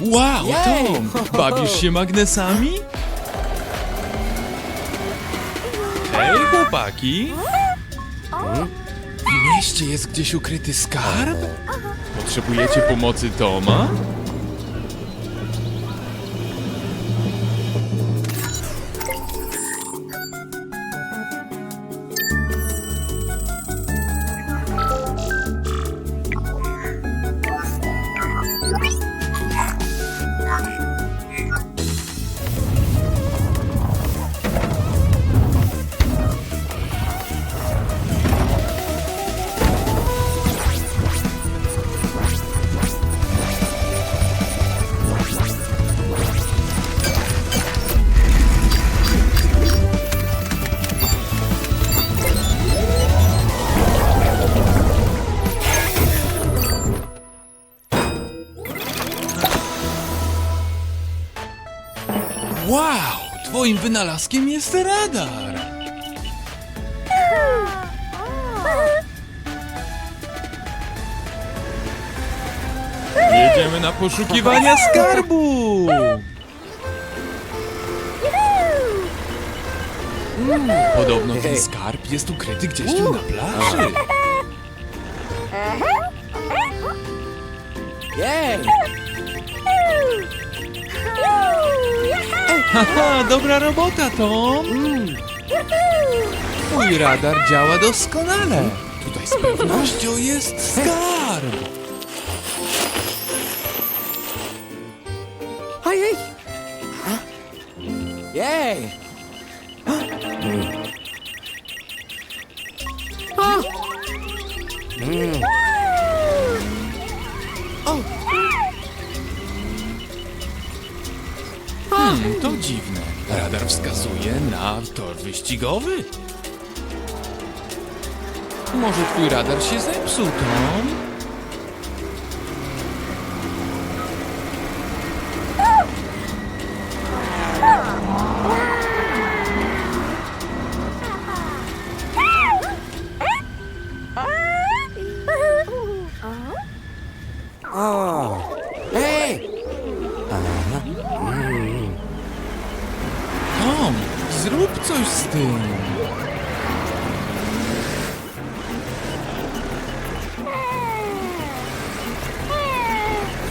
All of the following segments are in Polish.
Wow, Jej! Tom! Bawisz się magnesami? Hej, chłopaki! W mieście jest gdzieś ukryty skarb? Potrzebujecie pomocy Toma? Wow! Twoim wynalazkiem jest radar! Jedziemy na poszukiwania skarbu! Mm, Podobno ten skarb jest ukryty gdzieś tu na plaży. Jej! Haha, dobra robota, Tom! Twój radar działa doskonale. Tutaj z pewnością jest skarb. Ojej! Jej! Hmm, to dziwne. Radar wskazuje na tor wyścigowy. Może twój radar się zepsuł, Tom?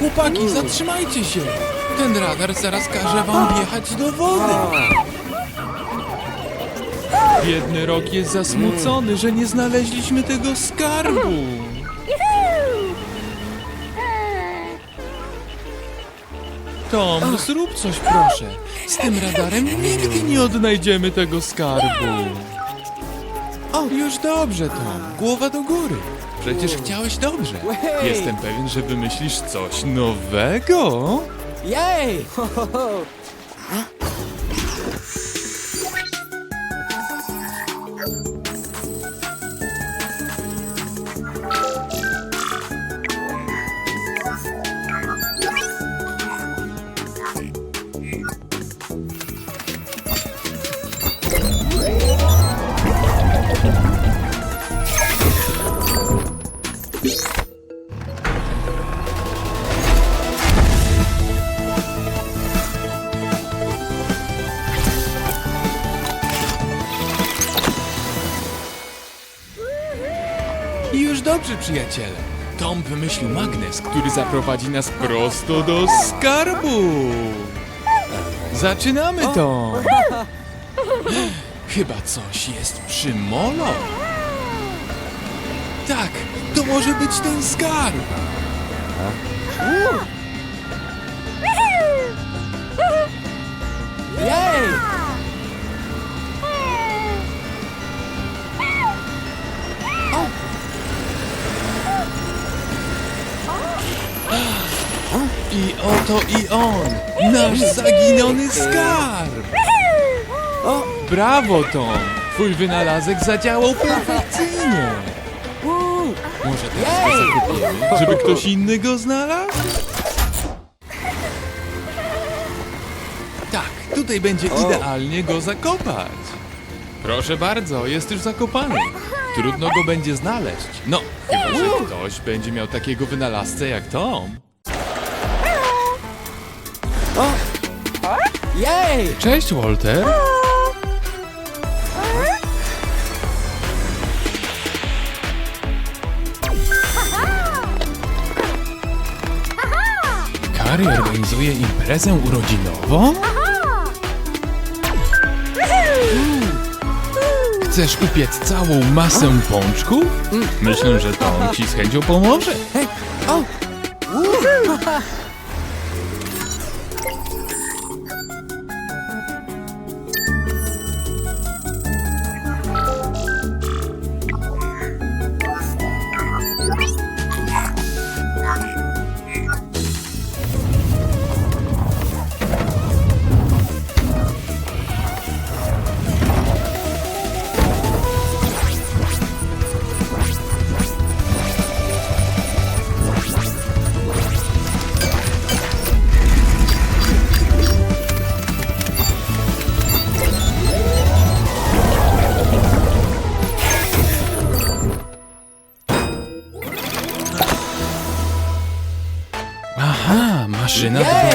Chłopaki, zatrzymajcie się! Ten radar zaraz każe wam wjechać do wody. Biedny rok jest zasmucony, że nie znaleźliśmy tego skarbu. Tom, zrób coś proszę. Z tym radarem nigdy nie odnajdziemy tego skarbu. O, już dobrze, Tom. Głowa do góry. Przecież chciałeś dobrze. Jestem pewien, że wymyślisz coś nowego. Jej! Ho, ho, ho. Przyjaciele. Tom wymyślił magnes, który zaprowadzi nas prosto do skarbu. Zaczynamy to. Chyba coś jest przy molo. Tak, to może być ten skarb. Jej! I on, nasz zaginiony skarb. O! Brawo, Tom. Twój wynalazek zadziałał perfekcyjnie. Uuu! Może teraz go zakupiemy, żeby ktoś inny go znalazł? Tak, tutaj będzie idealnie go zakopać. Proszę bardzo, jest już zakopany. Trudno go będzie znaleźć. No, chyba że ktoś będzie miał takiego wynalazcę jak Tom. O! Jej! Cześć, Walter. Kari organizuje imprezę urodzinową? Chcesz upiec całą masę pączków? Myślę, że Tom ci z chęcią pomoże. Hej! O! Uuu!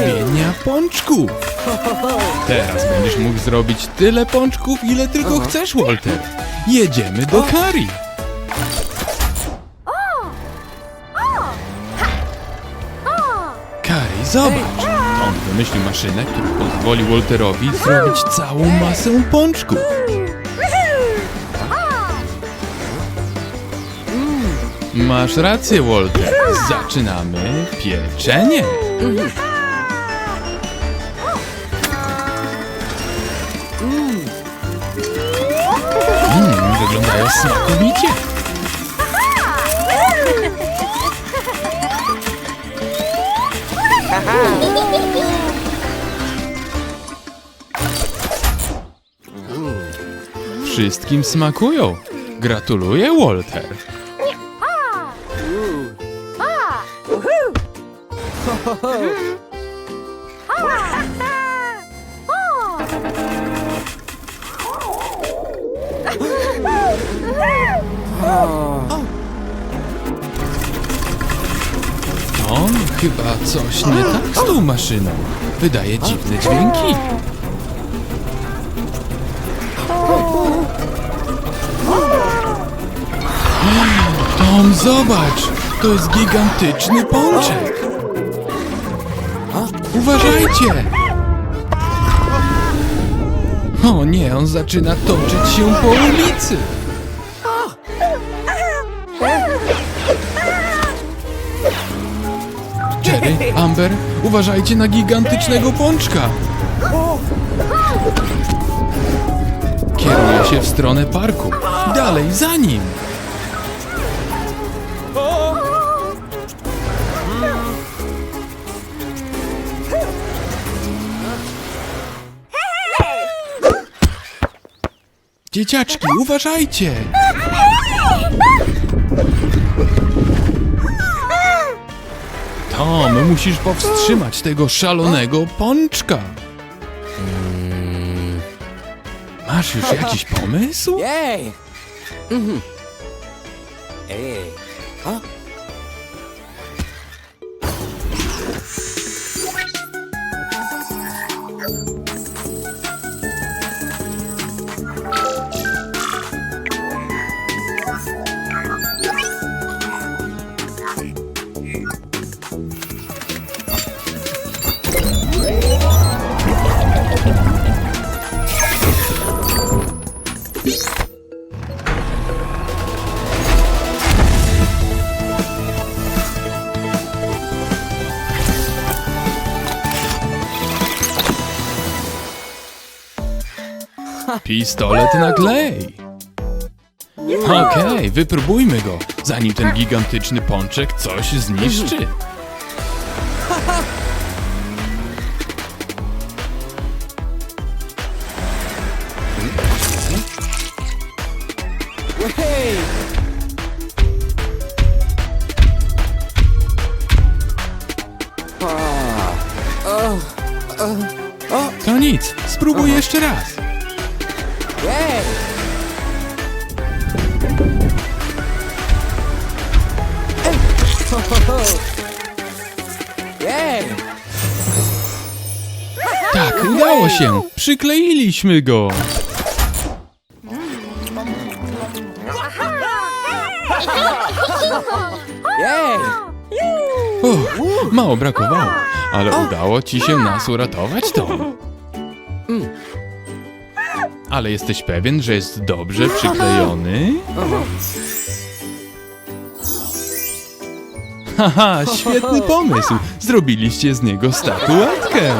Robienia pączków. Teraz będziesz mógł zrobić tyle pączków, ile tylko chcesz, Walter. Jedziemy do Kari. Kari, zobacz. On wymyślił maszynę, która pozwoli Walterowi zrobić całą masę pączków. Masz rację, Walter. Zaczynamy pieczenie. Wszystkim smakują. Gratuluję, Walter. Tom, chyba coś nie tak z tą maszyną. Wydaje dziwne dźwięki. Tom, zobacz! To jest gigantyczny pączek! Uważajcie! O nie, on zaczyna toczyć się po ulicy! Jerry, Amber, uważajcie na gigantycznego pączka! Kieruje się w stronę parku. Dalej, za nim! Dzieciaczki, uważajcie! Tom, musisz powstrzymać tego szalonego pączka. Masz już jakiś pomysł? Mhm. Ej! Pistolet na klej. Okej, wypróbujmy go, zanim ten gigantyczny pączek coś zniszczy. To nic, spróbuj jeszcze raz. Jej! Udało się! Przykleiliśmy go! Uff, mało brakowało, ale udało ci się nas uratować, Tom. Ale jesteś pewien, że jest dobrze przyklejony? Haha, świetny pomysł! Zrobiliście z niego statuetkę!